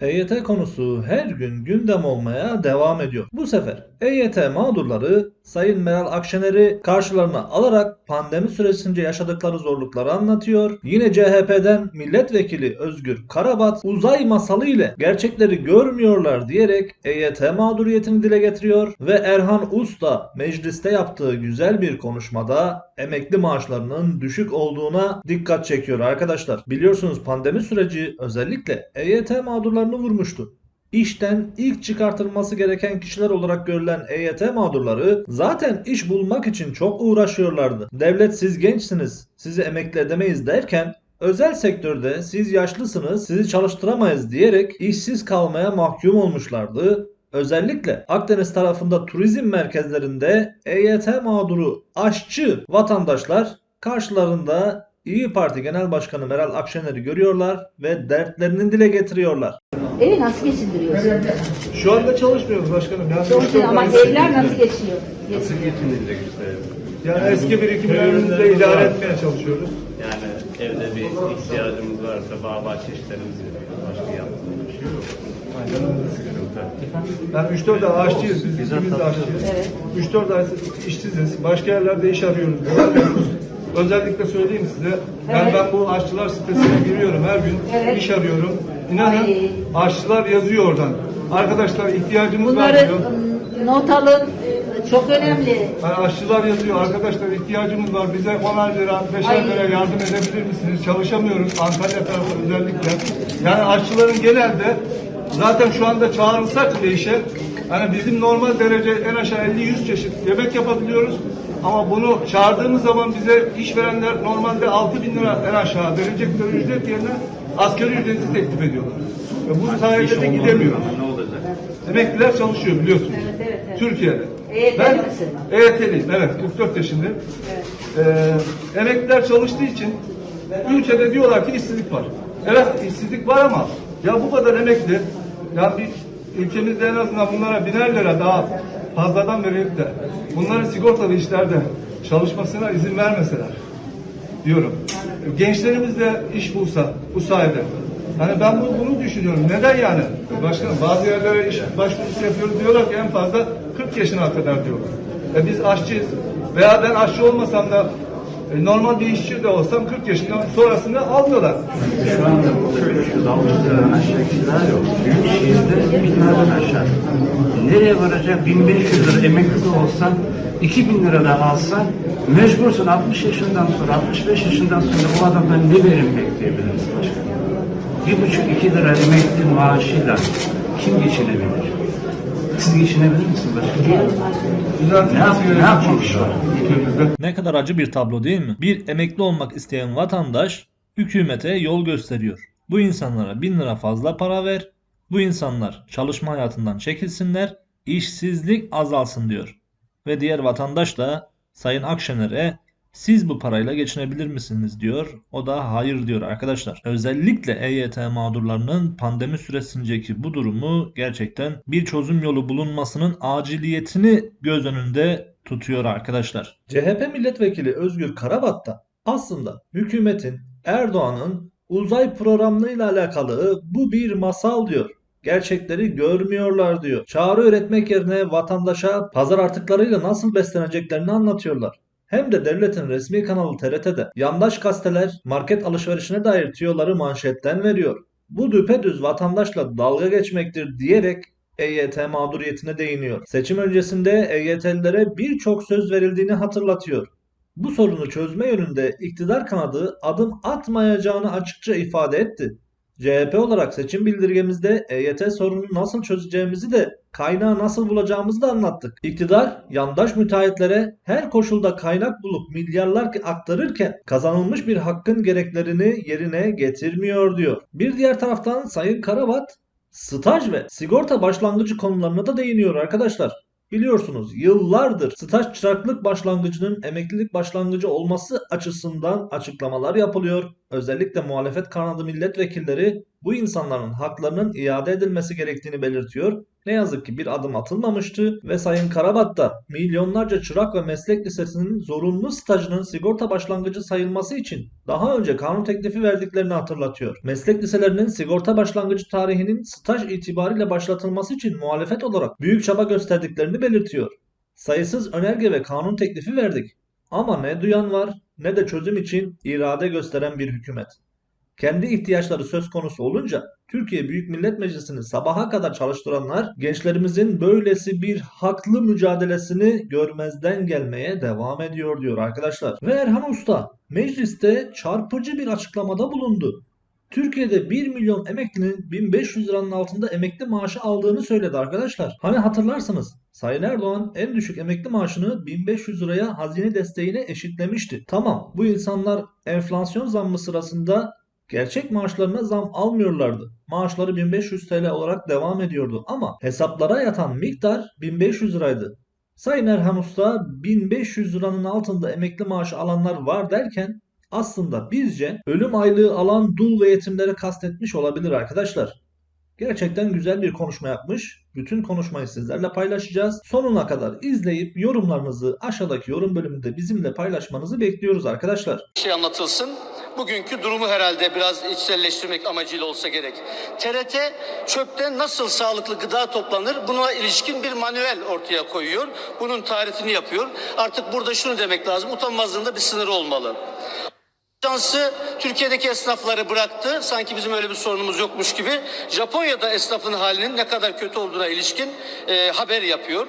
EYT konusu her gün gündem olmaya devam ediyor. Bu sefer EYT mağdurları Sayın Meral Akşener'i karşılarına alarak pandemi süresince yaşadıkları zorlukları anlatıyor. Yine CHP'den milletvekili Özgür Karabat uzay masalı ile gerçekleri görmüyorlar diyerek EYT mağduriyetini dile getiriyor ve Erhan Usta mecliste yaptığı güzel bir konuşmada emekli maaşlarının düşük olduğuna dikkat çekiyor arkadaşlar. Biliyorsunuz pandemi süreci özellikle EYT mağdurlarını vurmuştu. İşten ilk çıkartılması gereken kişiler olarak görülen EYT mağdurları zaten iş bulmak için çok uğraşıyorlardı. Devlet siz gençsiniz, sizi emekli edemeyiz derken özel sektörde siz yaşlısınız, sizi çalıştıramayız diyerek işsiz kalmaya mahkum olmuşlardı. Özellikle Akdeniz tarafında turizm merkezlerinde EYT mağduru aşçı vatandaşlar karşılarında İyi Parti Genel Başkanı Meral Akşener'i görüyorlar ve dertlerini dile getiriyorlar. Evi nasıl geçindiriyorsun? Şu anda çalışmıyoruz başkanım. Yani, Çalışıyor ama evler nasıl geçiyor? Nasıl geçinilecek işte? yani eski birikimlerimizle idare etmeye çalışıyoruz. Yani evde bir ihtiyacımız varsa bağ bahçe işlerimizi yapıyoruz. Başka yaptığımız bir şey yok. Yani 3-4 ay aşçıyız biz. İkimiz de tatlı. aşçıyız. Evet. 3-4 ay işsiziz. Başka yerlerde iş arıyoruz. Özellikle söyleyeyim size. Yani Evet. ben bu aşçılar sitesine giriyorum her gün. Evet. iş arıyorum. İnanın Ay. aşçılar yazıyor oradan. Arkadaşlar ihtiyacımız var Bunları diyor. not alın. Çok önemli. Yani aşçılar yazıyor. Arkadaşlar ihtiyacımız var. Bize 10'ar lira, 5'er Ay. lira yardım edebilir misiniz? Çalışamıyoruz. Antalya tarafı özellikle. Yani aşçıların genelde zaten şu anda çağrılsak bile işe yani bizim normal derece en aşağı 50-100 çeşit yemek yapabiliyoruz. Ama bunu çağırdığımız zaman bize işverenler normalde 6 bin lira en aşağı verecekleri ücret yerine asgari ücreti teklif ediyorlar. Ve bu sayede de gidemiyor. Ne olacak? Emekliler çalışıyor biliyorsunuz. Evet, evet, evet. Türkiye'de. EYT'li ben misin? EYT'liyim evet 44 yaşındayım. Ee, emekliler çalıştığı için ülkede diyorlar ki işsizlik var. Evet işsizlik var ama ya bu kadar emekli ya bir ülkemizde en azından bunlara biner lira daha fazladan verip de bunların sigortalı işlerde çalışmasına izin vermeseler diyorum. Gençlerimiz de iş bulsa bu sayede. Hani ben bu, bunu düşünüyorum. Neden yani? Başkanım bazı yerlere iş başvurusu yapıyoruz diyorlar ki en fazla 40 yaşına kadar diyorlar. E biz aşçıyız. Veya ben aşçı olmasam da e, normal bir işçi de olsam 40 yaşından sonrasında almıyorlar. Şu anda burada 300-600 liradan aşağı kira yok. Büyük şehirde bin liradan aşağı. Nereye varacak? 1500 lira emekli de olsan 2000 lira da alsan mecbursun 60 yaşından sonra 65 yaşından sonra o adamdan ne verim bekleyebiliriz başkanım? Bir buçuk iki lira emekli maaşıyla kim geçinebilir? Siz geçinebilir misiniz başkanım? Ne yap- ne var ülkemizde. Ne kadar acı bir tablo değil mi? Bir emekli olmak isteyen vatandaş hükümete yol gösteriyor. Bu insanlara 1000 lira fazla para ver. Bu insanlar çalışma hayatından çekilsinler. işsizlik azalsın diyor. Ve diğer vatandaş da Sayın Akşener'e siz bu parayla geçinebilir misiniz diyor. O da hayır diyor arkadaşlar. Özellikle EYT mağdurlarının pandemi süresindeki bu durumu gerçekten bir çözüm yolu bulunmasının aciliyetini göz önünde tutuyor arkadaşlar. CHP milletvekili Özgür Karabat da aslında hükümetin Erdoğan'ın uzay programıyla alakalı bu bir masal diyor. Gerçekleri görmüyorlar diyor. Çağrı üretmek yerine vatandaşa pazar artıklarıyla nasıl besleneceklerini anlatıyorlar. Hem de devletin resmi kanalı TRT'de yandaş gazeteler market alışverişine dair tüyoları manşetten veriyor. Bu düpedüz vatandaşla dalga geçmektir diyerek EYT mağduriyetine değiniyor. Seçim öncesinde EYT'lilere birçok söz verildiğini hatırlatıyor. Bu sorunu çözme yönünde iktidar kanadı adım atmayacağını açıkça ifade etti. CHP olarak seçim bildirgemizde EYT sorununu nasıl çözeceğimizi de kaynağı nasıl bulacağımızı da anlattık. İktidar yandaş müteahhitlere her koşulda kaynak bulup milyarlar aktarırken kazanılmış bir hakkın gereklerini yerine getirmiyor diyor. Bir diğer taraftan Sayın Karabat staj ve sigorta başlangıcı konularına da değiniyor arkadaşlar. Biliyorsunuz yıllardır staj çıraklık başlangıcının emeklilik başlangıcı olması açısından açıklamalar yapılıyor. Özellikle muhalefet kanadı milletvekilleri bu insanların haklarının iade edilmesi gerektiğini belirtiyor. Ne yazık ki bir adım atılmamıştı ve Sayın Karabat da milyonlarca çırak ve meslek lisesinin zorunlu stajının sigorta başlangıcı sayılması için daha önce kanun teklifi verdiklerini hatırlatıyor. Meslek liselerinin sigorta başlangıcı tarihinin staj itibariyle başlatılması için muhalefet olarak büyük çaba gösterdiklerini belirtiyor. Sayısız önerge ve kanun teklifi verdik. Ama ne duyan var ne de çözüm için irade gösteren bir hükümet. Kendi ihtiyaçları söz konusu olunca Türkiye Büyük Millet Meclisi'ni sabaha kadar çalıştıranlar gençlerimizin böylesi bir haklı mücadelesini görmezden gelmeye devam ediyor diyor arkadaşlar. Ve Erhan Usta mecliste çarpıcı bir açıklamada bulundu. Türkiye'de 1 milyon emeklinin 1500 liranın altında emekli maaşı aldığını söyledi arkadaşlar. Hani hatırlarsınız Sayın Erdoğan en düşük emekli maaşını 1500 liraya hazine desteğine eşitlemişti. Tamam bu insanlar enflasyon zammı sırasında gerçek maaşlarına zam almıyorlardı. Maaşları 1500 TL olarak devam ediyordu ama hesaplara yatan miktar 1500 liraydı. Sayın Erhan Usta 1500 liranın altında emekli maaşı alanlar var derken aslında bizce ölüm aylığı alan dul ve yetimleri kastetmiş olabilir arkadaşlar. Gerçekten güzel bir konuşma yapmış. Bütün konuşmayı sizlerle paylaşacağız. Sonuna kadar izleyip yorumlarınızı aşağıdaki yorum bölümünde bizimle paylaşmanızı bekliyoruz arkadaşlar. şey anlatılsın. Bugünkü durumu herhalde biraz içselleştirmek amacıyla olsa gerek. TRT çöpten nasıl sağlıklı gıda toplanır buna ilişkin bir manuel ortaya koyuyor. Bunun tarifini yapıyor. Artık burada şunu demek lazım. Utanmazlığında bir sınırı olmalı. Şansı Türkiye'deki esnafları bıraktı. Sanki bizim öyle bir sorunumuz yokmuş gibi. Japonya'da esnafın halinin ne kadar kötü olduğuna ilişkin e, haber yapıyor.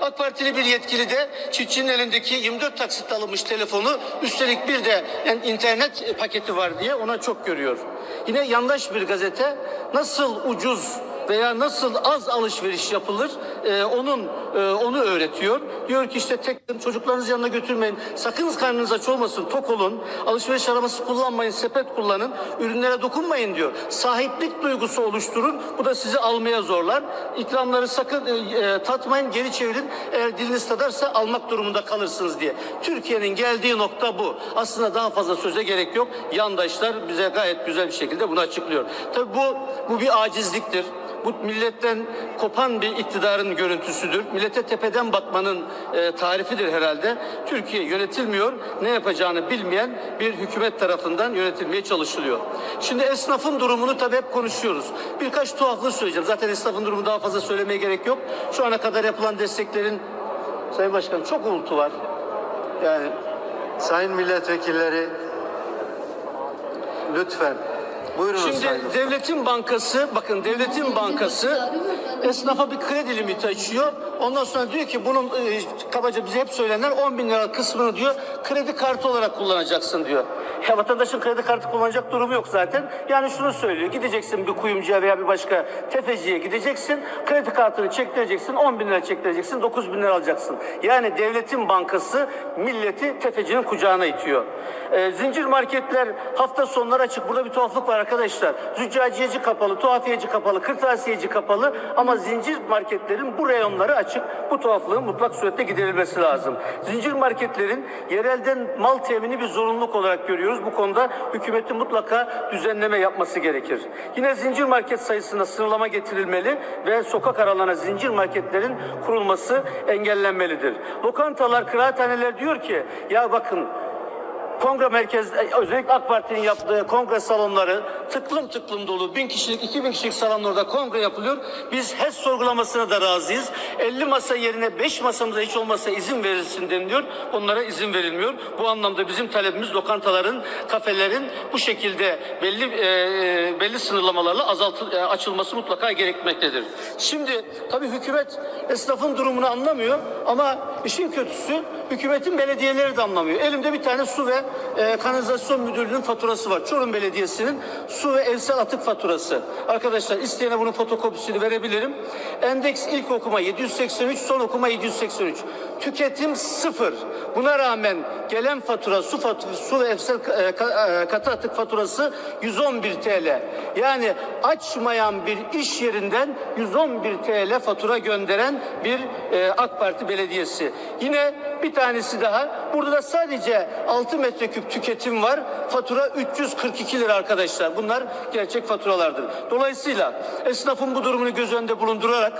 AK Partili bir yetkili de çiftçinin elindeki 24 taksitle alınmış telefonu üstelik bir de yani internet paketi var diye ona çok görüyor. Yine yandaş bir gazete nasıl ucuz veya nasıl az alışveriş yapılır e, onun e, onu öğretiyor. Diyor ki işte tek çocuklarınızı yanına götürmeyin. Sakın karnınız aç olmasın. Tok olun. Alışveriş arabası kullanmayın. Sepet kullanın. Ürünlere dokunmayın diyor. Sahiplik duygusu oluşturun. Bu da sizi almaya zorlar. İkramları sakın e, e, tatmayın. Geri çevirin. Eğer diliniz tadarsa almak durumunda kalırsınız diye. Türkiye'nin geldiği nokta bu. Aslında daha fazla söze gerek yok. Yandaşlar bize gayet güzel bir şekilde bunu açıklıyor. Tabii bu bu bir acizliktir. Bu milletten kopan bir iktidarın görüntüsüdür. Millete tepeden bakmanın e, tarifidir herhalde. Türkiye yönetilmiyor, ne yapacağını bilmeyen bir hükümet tarafından yönetilmeye çalışılıyor. Şimdi esnafın durumunu tabii hep konuşuyoruz. Birkaç tuhaflığı söyleyeceğim. Zaten esnafın durumu daha fazla söylemeye gerek yok. Şu ana kadar yapılan desteklerin Sayın Başkanım çok uğultu var. Yani Sayın milletvekilleri lütfen buyurunuz Şimdi Sayın devletin bankası, bakın devletin bankası esnafa bir kredi limiti açıyor. Ondan sonra diyor ki bunun e, kabaca bize hep söylenenler 10 bin lira kısmını diyor kredi kartı olarak kullanacaksın diyor. Ya vatandaşın kredi kartı kullanacak durumu yok zaten. Yani şunu söylüyor. Gideceksin bir kuyumcuya veya bir başka tefeciye gideceksin. Kredi kartını çektireceksin. 10 bin lira çektireceksin. 9 bin lira alacaksın. Yani devletin bankası milleti tefecinin kucağına itiyor. E, zincir marketler hafta sonları açık. Burada bir tuhaflık var arkadaşlar. Züccaciyeci kapalı, tuhafiyeci kapalı, kırtasiyeci kapalı ama zincir marketlerin bu reyonları açık. Bu tuhaflığın mutlak surette giderilmesi lazım. Zincir marketlerin yerelden mal temini bir zorunluluk olarak görüyoruz. Bu konuda hükümetin mutlaka düzenleme yapması gerekir. Yine zincir market sayısına sınırlama getirilmeli ve sokak aralarına zincir marketlerin kurulması engellenmelidir. Lokantalar, kıraathaneler diyor ki ya bakın Kongre merkez özellikle AK Parti'nin yaptığı kongre salonları tıklım tıklım dolu. Bin kişilik, iki bin kişilik salonlarda kongre yapılıyor. Biz HES sorgulamasına da razıyız. 50 masa yerine 5 masamıza hiç olmazsa izin verilsin deniliyor. Onlara izin verilmiyor. Bu anlamda bizim talebimiz lokantaların, kafelerin bu şekilde belli e, belli sınırlamalarla azaltıl, e, açılması mutlaka gerekmektedir. Şimdi tabii hükümet esnafın durumunu anlamıyor ama işin kötüsü hükümetin belediyeleri de anlamıyor. Elimde bir tane su ve e, kanalizasyon müdürlüğünün faturası var. Çorum Belediyesi'nin su ve evsel atık faturası. Arkadaşlar isteyene bunun fotokopisini verebilirim. Endeks ilk okuma 783, son okuma 783. Tüketim sıfır. Buna rağmen gelen fatura, su faturası, su ve evsel e, e, katı atık faturası 111 TL. Yani açmayan bir iş yerinden 111 TL fatura gönderen bir e, AK Parti belediyesi. Yine Bir tanesi daha. Burada da sadece 6 metreküp tüketim var. Fatura 342 lira arkadaşlar. Bunlar gerçek faturalardır. Dolayısıyla esnafın bu durumunu göz önünde bulundurarak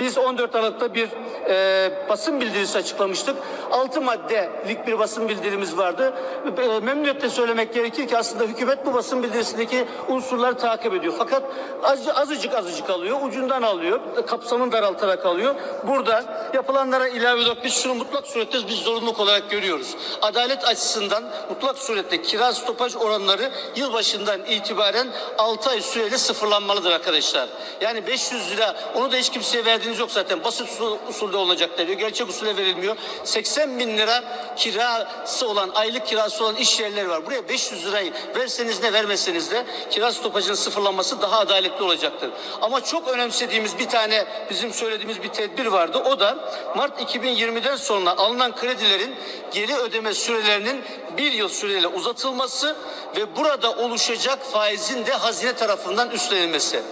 biz 14 Aralık'ta bir e, basın bildirisi açıklamıştık. 6 maddelik bir basın bildirimiz vardı. E, memnuniyetle söylemek gerekir ki aslında hükümet bu basın bildirisindeki unsurları takip ediyor. Fakat az, azıcık azıcık alıyor, ucundan alıyor, kapsamını daraltarak alıyor. Burada yapılanlara ilave olarak biz şunu mutlak surette biz zorunluluk olarak görüyoruz. Adalet açısından mutlak surette kira stopaj oranları yılbaşından itibaren 6 ay süreyle sıfırlanmalıdır arkadaşlar. Yani 500 lira onu da hiç kimseye verdiğiniz yok zaten. Basit usul- usulde olacak deniyor. Gerçek usule verilmiyor. 80 bin lira kirası olan, aylık kirası olan iş yerleri var. Buraya 500 lirayı verseniz ne vermeseniz de kira stopajının sıfırlanması daha adaletli olacaktır. Ama çok önemsediğimiz bir tane bizim söylediğimiz bir tedbir vardı. O da Mart 2020'den sonra alınan kredilerin geri ödeme sürelerinin bir yıl süreyle uzatılması ve burada oluşacak faizin de hazine tarafından üstlenilmesi.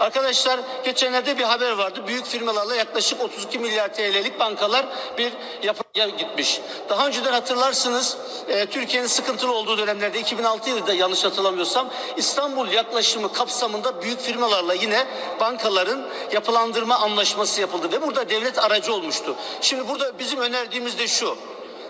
Arkadaşlar geçenlerde bir haber vardı. Büyük firmalarla yaklaşık 32 milyar TL'lik bankalar bir yapıya gitmiş. Daha önceden hatırlarsınız e, Türkiye'nin sıkıntılı olduğu dönemlerde 2006 yılında yanlış hatırlamıyorsam İstanbul yaklaşımı kapsamında büyük firmalarla yine bankaların yapılandırma anlaşması yapıldı ve burada devlet aracı olmuştu. Şimdi burada bizim önerdiğimiz de şu.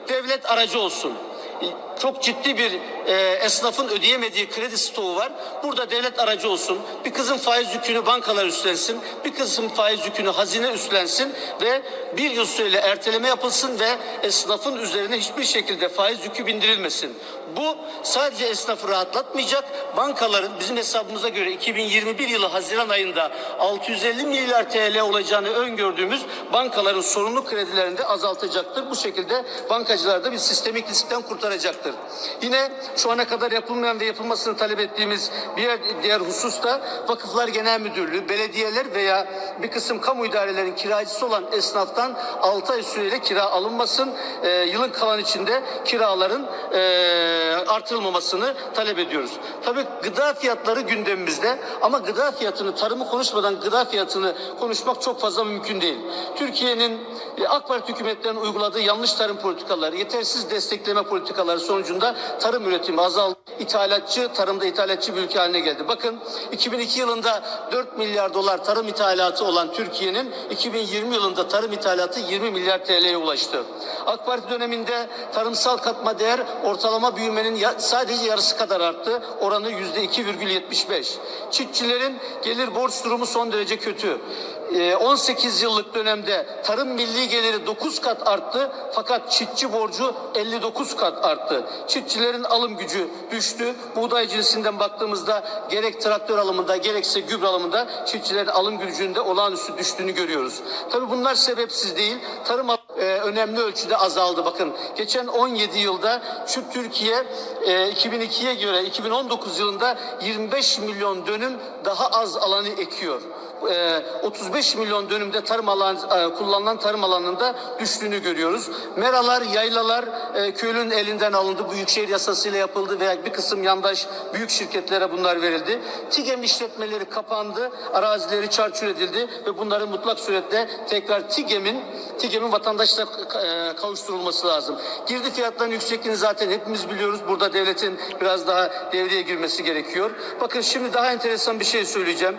Devlet aracı olsun He çok ciddi bir e, esnafın ödeyemediği kredi stoğu var. Burada devlet aracı olsun. Bir kısım faiz yükünü bankalar üstlensin. Bir kısım faiz yükünü hazine üstlensin ve bir yıl süreyle erteleme yapılsın ve esnafın üzerine hiçbir şekilde faiz yükü bindirilmesin. Bu sadece esnafı rahatlatmayacak. Bankaların bizim hesabımıza göre 2021 yılı Haziran ayında 650 milyar TL olacağını öngördüğümüz bankaların sorunlu kredilerini de azaltacaktır. Bu şekilde bankacılar da bir sistemik riskten kurtaracaktır. Yine şu ana kadar yapılmayan ve yapılmasını talep ettiğimiz bir diğer husus da Vakıflar Genel Müdürlüğü, belediyeler veya bir kısım kamu idarelerinin kiracısı olan esnaftan 6 ay süreyle kira alınmasın. Ee, yılın kalan içinde kiraların ee, artırılmamasını talep ediyoruz. Tabii gıda fiyatları gündemimizde ama gıda fiyatını tarımı konuşmadan gıda fiyatını konuşmak çok fazla mümkün değil. Türkiye'nin e, AK Parti hükümetlerinin uyguladığı yanlış tarım politikaları, yetersiz destekleme politikaları sonucunda tarım üretimi azaldı. İthalatçı, tarımda ithalatçı bir ülke haline geldi. Bakın 2002 yılında 4 milyar dolar tarım ithalatı olan Türkiye'nin 2020 yılında tarım ithalatı 20 milyar TL'ye ulaştı. AK Parti döneminde tarımsal katma değer ortalama büyümenin sadece yarısı kadar arttı. Oranı yüzde 2,75. Çiftçilerin gelir borç durumu son derece kötü. Ee, 18 yıllık dönemde tarım milli geliri 9 kat arttı fakat çiftçi borcu 59 kat arttı. Çiftçilerin alım gücü düştü. Buğday cinsinden baktığımızda gerek traktör alımında gerekse gübre alımında çiftçilerin alım gücünde olağanüstü düştüğünü görüyoruz. Tabii bunlar sebepsiz değil. Tarım e, önemli ölçüde azaldı. Bakın geçen 17 yılda şu Türkiye e, 2002'ye göre 2019 yılında 25 milyon dönüm daha az alanı ekiyor. E, 35 milyon dönümde tarım alan e, kullanılan tarım alanında düştüğünü görüyoruz. Meralar, yaylalar e, köylünün elinden alındı. Büyükşehir yasasıyla yapıldı veya bir kısım yandaş büyük şirketlere bunlar verildi. TİGEM işletmeleri kapandı, arazileri çarçur edildi ve bunların mutlak surette tekrar TİGEM'in TİGEM'in vatandaşla e, kavuşturulması lazım. Girdi fiyatlarının yüksekliğini zaten hepimiz biliyoruz. Burada devletin biraz daha devreye girmesi gerekiyor. Bakın şimdi daha enteresan bir şey söyleyeceğim.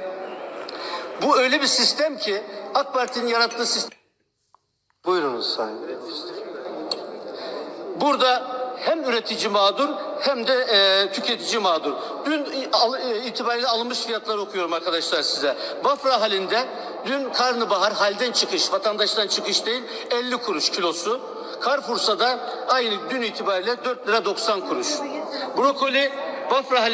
Bu öyle bir sistem ki AK Parti'nin yarattığı sistem. Buyurunuz Sayın. Burada hem üretici mağdur hem de e, tüketici mağdur. Dün al, e, itibariyle alınmış fiyatları okuyorum arkadaşlar size. Bafra halinde dün karnabahar halden çıkış, vatandaştan çıkış değil 50 kuruş kilosu. Carrefour'sa da aynı dün itibariyle 4 lira 90 kuruş. Brokoli Bafra halinde